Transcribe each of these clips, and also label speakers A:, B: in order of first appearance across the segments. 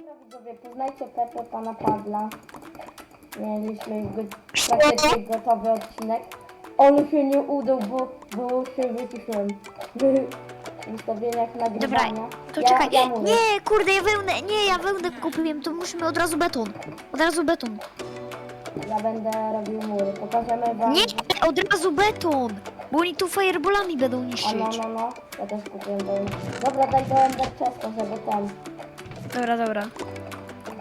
A: Dobra widzowie, poznajcie Pepę pana Pawła. Mieliśmy go, praktycznie gotowy odcinek. On się nie udał, bo, bo się wyciszyłem. W ustawieniach nagrywania.
B: To
A: ja,
B: czekaj.
A: Ja mówię.
B: nie, kurde, ja wełnę, nie, ja wełnę kupiłem, to musimy od razu beton. Od razu beton.
A: Ja będę robił mury. Pokażemy wam.
B: Nie, od razu beton. Bo oni tu fireballami będą
A: A no,
B: niszczyć.
A: no, no. Ja też kupiłem do Dobra, daj do Ender Chesta, żeby ten.
B: Dobra, dobra.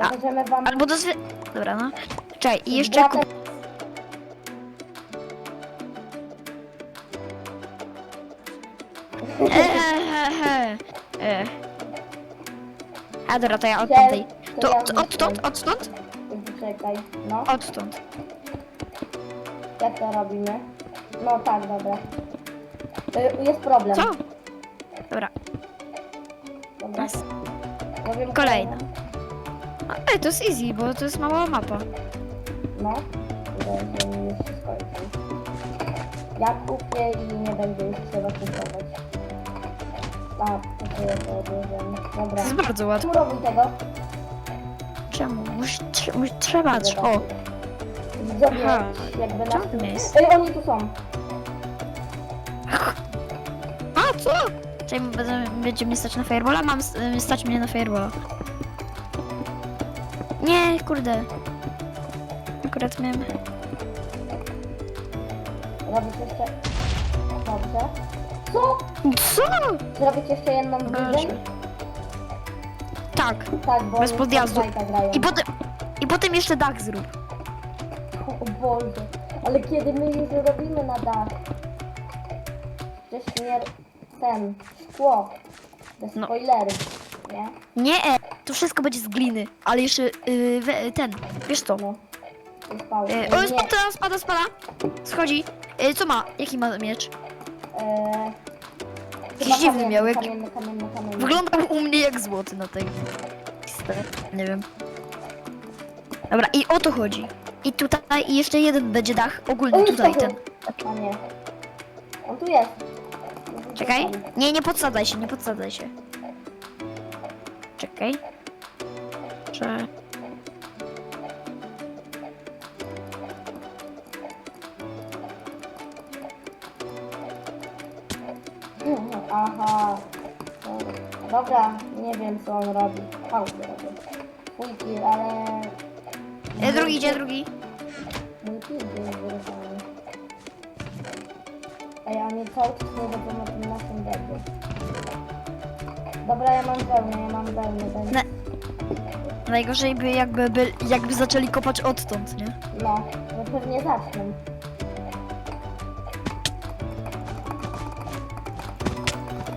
B: A,
A: wam.
B: Albo do zwy... Dobra, no. Czekaj, i jeszcze kup... E, he. E. A dobra, to ja od tamtej. To od, odtąd, odtąd?
A: Czekaj, no.
B: Odtąd.
A: Jak to robimy? No tak, dobra. Y, Jest problem.
B: Co? Dobra,
A: Dobra.
B: Raz.
A: Powiem
B: kolejna. A, Ej, to jest easy, bo to jest mała mapa.
A: No. Że mi już się skończy. Ja kupię i nie będzie już trzeba kupować. Tak, to sobie to odłożymy.
B: To
A: Dobra.
B: jest bardzo łatwe.
A: Murowy tego.
B: Czemu? Musi, trze, musi, trzeba, trz- o.
A: Widzowie,
B: Aha.
A: jakby na
B: Czemu to nie jest?
A: Ej, oni tu są.
B: A, co? Czyli będzie, mnie stać na fireballa? Mam y, stać mnie na fireballa. Nie, kurde. Akurat miałem...
A: Robić jeszcze... Dobrze. Co?
B: Co?
A: Zrobić jeszcze jedną widzę?
B: Tak.
A: Tak, bo
B: Bez
A: oni
B: podjazdu.
A: Fortnite'a grają.
B: I potem, I potem jeszcze dach zrób.
A: O Boże, ale kiedy my już robimy na dach? Przecież nie... ten... szkło. Bez
B: No.
A: spoilerów, nie?
B: Nie, e, to wszystko będzie z gliny, ale jeszcze y, we, ten, wiesz co?
A: No. To spało.
B: Y, o, spada, spada, spada. Schodzi. Y, co ma? Jaki ma miecz?
A: Eee,
B: Jakiś dziwny miał, jak-
A: Kamienny, kamienny, kamienny.
B: Wyglądał u mnie jak złoty na tej. Nie wiem. Dobra, i o to chodzi. I tutaj i jeszcze jeden będzie dach
A: O,
B: ogólny tutaj ten.
A: A nie. On tu jest.
B: Czekaj. Nie, nie podsadzaj się, nie podsadzaj się. Czekaj. Że...
A: Aha. Dobra, nie wiem co on robi. Fałdy robi. Mój kill, ale...
B: E, drugi idzie, drugi.
A: Mój kill jest wyrysowany. Ej, oni cały czas nie wiedzą Dobra, ja mam wełnę, ja mam wełnę, wełnę.
B: Ne- Najgorzej by jakby, by, jakby zaczęli kopać odtąd, nie?
A: No, no pewnie zaczną.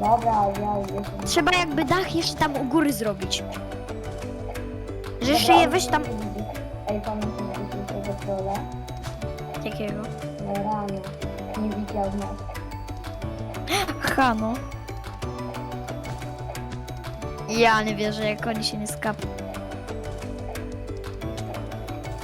A: Dobra, ja jestem.
B: Trzeba jakby dach jeszcze tam u góry zrobić. Że jeszcze je weź tam...
A: Ej, pamiętam dzisiejszego trolla.
B: Jakiego?
A: No rano. Nie widział nas.
B: Ha, no. Ja nie wierzę, jak oni się nie skapną.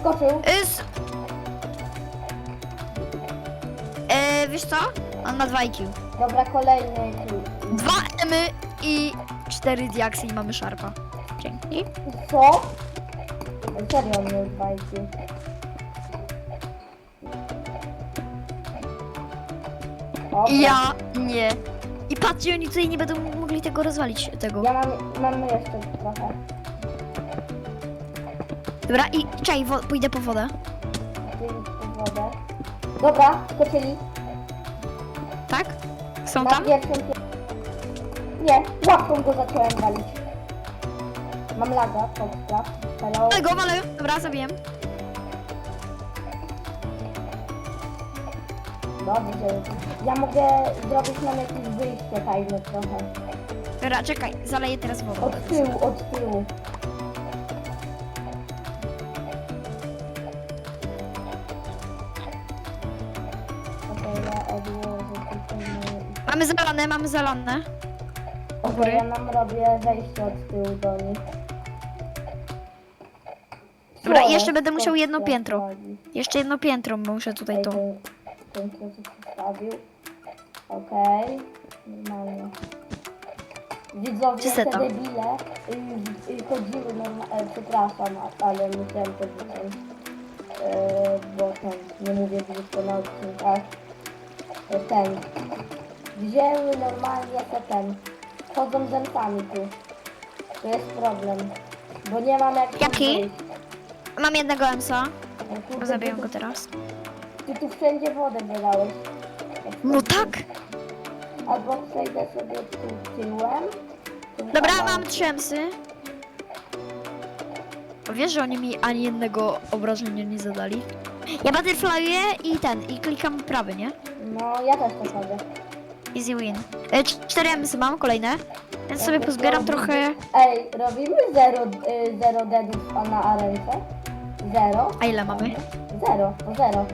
A: Skoczył.
B: Ys... E, wiesz co? On ma 2 IQ.
A: Dobra, kolejny kill.
B: 2 emy i 4 diaksy i mamy szarpa. Dzięki.
A: Co? Serio on miał IQ. Dobra.
B: Ja nie. I patrzcie, oni tutaj nie będą mogli tego rozwalić, tego.
A: Ja mam, mam jeszcze trochę.
B: Dobra, i czekaj, wo- pójdę po wodę.
A: Tu wodę. Dobra, skoczyli.
B: Tak? Są
A: Na
B: tam?
A: pierwszym pie- Nie, łapką go zacząłem walić. Mam laga, Foxcraft. Hello.
B: Tego, ale dobra, zabijem.
A: Ja mogę zrobić nam jakieś wyjście tajne trochę.
B: Dobra, czekaj, zaleję teraz wodą.
A: Od tyłu, od tyłu. Okej, ja odłożę tutaj moje...
B: Mamy zalane, mamy zalane.
A: Okej, ja nam robię wejście od tyłu do nich.
B: Dobra,
A: Co
B: jeszcze będę musiał jedno piętro.
A: robi?
B: Jeszcze jedno piętro muszę tutaj
A: Ej,
B: to.
A: ten- Ten co się postawił. Okej, normalnie. Widzowie,
B: Czy
A: te
B: seta?
A: debile y, y, chodziły normalnie, e, przepraszam, a- ale musiałem to wyciąć, e, bo ten, nie mówię brzydko na odcinkach, e, ten, wzięły normalnie se ten, chodzą z rękami tu, to jest problem, bo nie mam jak
B: Jaki?
A: wyjść.
B: Mam jednego Emsa,
A: E, kurde,
B: bo zabiję go teraz.
A: Ty tu wszędzie wodę wylałeś.
B: No tak!
A: Albo przejdę sobie tu tyłem.
B: Dobra, mam trzy Emsy. Wiesz, że oni mi ani jednego obrażenia nie zadali? Ja butterflyuję i ten, i klikam prawy, nie?
A: No, ja też to robię.
B: Easy win. E, cz- cztery Emsy mam, kolejne. Więc sobie pozbieram trochę...
A: Ej, robimy zero, y, zero deadów na arence? Zero?
B: A ile mamy?
A: Zero, to zero.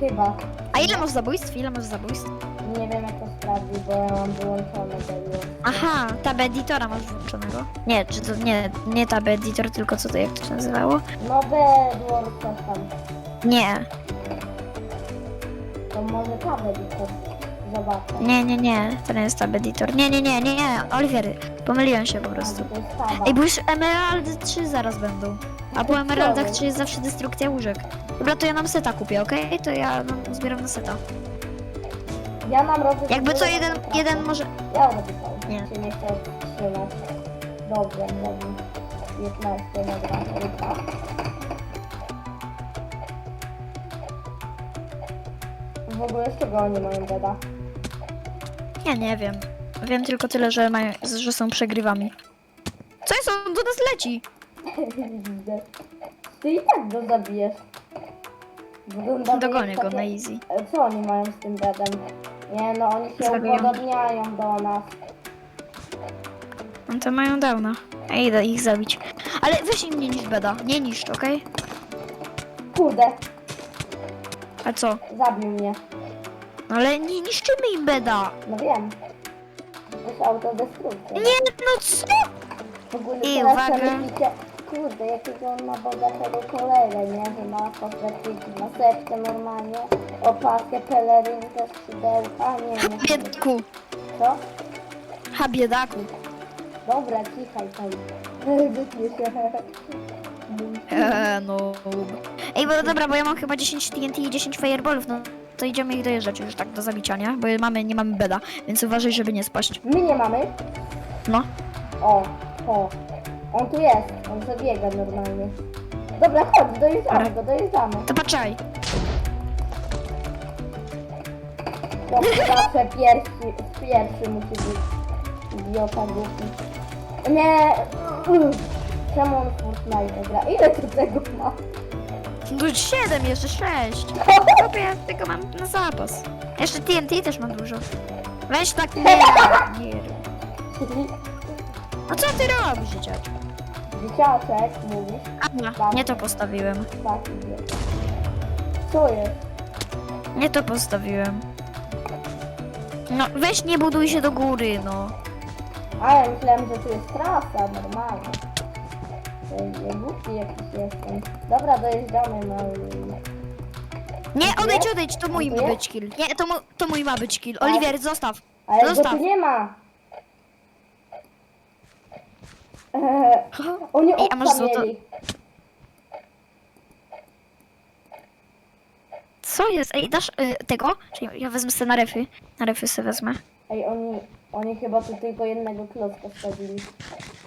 A: Chyba.
B: A ile masz zabójstw? Ile masz zabójstw?
A: Nie wiem jak to sprawdzić, bo ja mam wyłączone deadów.
B: Aha, tab editora masz włączonego. Nie, czy to nie, nie tab editor, tylko co to, jak to się nazywało?
A: No bedło coś tam.
B: Nie,
A: To może kabel to zobaczę.
B: nie, nie, nie, to nie jest tab editor. Nie, nie, nie, nie, nie, Oliver, pomyliłem się po
A: A,
B: prostu.
A: to jest kawa.
B: Ej, bo już Emeraldy 3 zaraz będą. A po Emeraldach 3 jest zawsze destrukcja łóżek. Dobra, to ja nam seta kupię, okej? To ja nam zbieram na seta.
A: Ja mam robić...
B: Jakby co, jeden, jeden może...
A: Ja robię to.
B: Nie.
A: Nie chcę trzymać. Dobrze, robię. 15 na dwa. W ogóle z czego oni mają deda?
B: Ja nie wiem. Wiem tylko tyle, że, mają, że są przegrywami. Co jest? On do nas leci!
A: Widzę. Ty i tak go zabijesz. Wygląda
B: Dogonię go na easy.
A: E, Co oni mają z tym dedem? Nie no, oni się
B: Zabiją.
A: upodobniają do nas.
B: No to mają downa. Ja idę ich zabić. Ale weź im nie niszcz beda. Nie niszcz, okej?
A: Kurde,
B: A co?
A: zabił mnie.
B: No ale nie niszczymy im beda.
A: No wiem. To jest autodestrukcja.
B: Nie, no co?
A: W ogóle
B: I
A: teraz
B: uwaga.
A: myślicie, kurde, jakiego on ma bogatego kolegę, nie? Że ma kosmetyki, maseczkę normalnie, opaskę, pelerynkę, skrzydełka, nie wiem.
B: Biedaku.
A: Co?
B: Ha, biedaku.
A: Dobra, cichaj tam. Wytnie się.
B: Eee, no. Ej, bo dobra, bo ja mam chyba 10 TNT i 10 fireballów, no to idziemy ich dojeżdżać już tak do zabicia, nie? Bo mamy, nie mamy beda, więc uważaj, żeby nie spaść.
A: My nie mamy.
B: No.
A: O, o. On tu jest, on zabiega normalnie. Dobra, chodź, dojeżdżamy go, dojeżdżamy.
B: To patrzaj.
A: To zawsze pierwszy, pierwszy musi być idiota głupi. Nie, czemu on Fortnite gra? Ile tu tego ma?
B: No 7, jeszcze 6. Dobra, ja tego mam na zapas. Jeszcze TNT też mam dużo. Weź tak nie nie. A co ty robisz, dzieciak?
A: Dzieciaczek, mówisz?
B: A, nie to postawiłem.
A: Tak, idzie. Co jest?
B: Nie to postawiłem. No, weź nie buduj się do góry, no.
A: A ja myślałem, że tu jest trasa, normalnie. To jest głupi jakiś jestem. Dobra, dojeżdżamy na...
B: Nie, odejdź, odejdź, to mój ma
A: Dziękuję.
B: być kill. Nie, to, mu, to mój ma być kill. Oliwier, zostaw.
A: Ale go
B: Zostaw.
A: tu nie ma! Eee, oni
B: Ej, a masz złoto-
A: mieli.
B: Co jest? Ej, dasz y, tego? Czyli ja wezmę sobie na refy. Na refy sobie wezmę.
A: Ej, oni, oni chyba tu tylko jednego klocka wsadzili.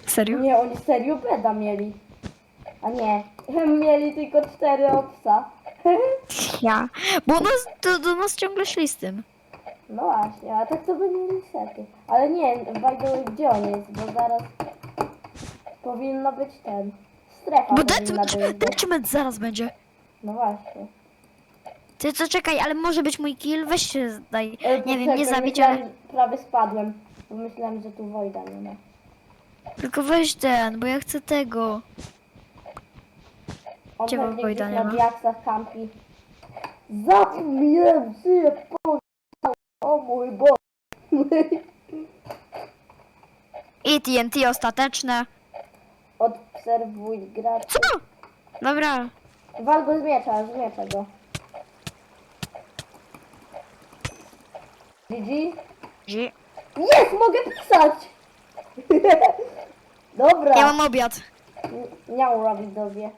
B: Serio?
A: Nie, oni serio beda mieli. A nie, mieli tylko cztery obca.
B: Ja. Bo nas, do, do nas ciągle szli z tym.
A: No właśnie, a tak to by mieli sety. Ale nie, the way, gdzie on jest? Bo zaraz powinno być ten. Strefa
B: Bo
A: powinna być.
B: detriment zaraz będzie.
A: No właśnie.
B: Ty co, czekaj, ale może być mój kill? Weź się daj.
A: E,
B: Nie wiem, nie zabić,
A: myślałem,
B: ale...
A: Prawie spadłem, bo myślałem, że tu Wojda nie ma.
B: Tylko weź ten, bo ja chcę tego.
A: On
B: Gdzie
A: pewnie
B: Wojda
A: gdzieś
B: nie
A: na
B: ma?
A: diaksach kampi. Zapmiłem się, o mój Boże.
B: I TNT ostateczne.
A: Obserwuj gracz.
B: Co? Dobra.
A: Wal go z miecza, z miecza go. GG?
B: Zi-
A: Jest, mogę pisać! Dobra.
B: Ja mam obiad.
A: Miał robić dobie.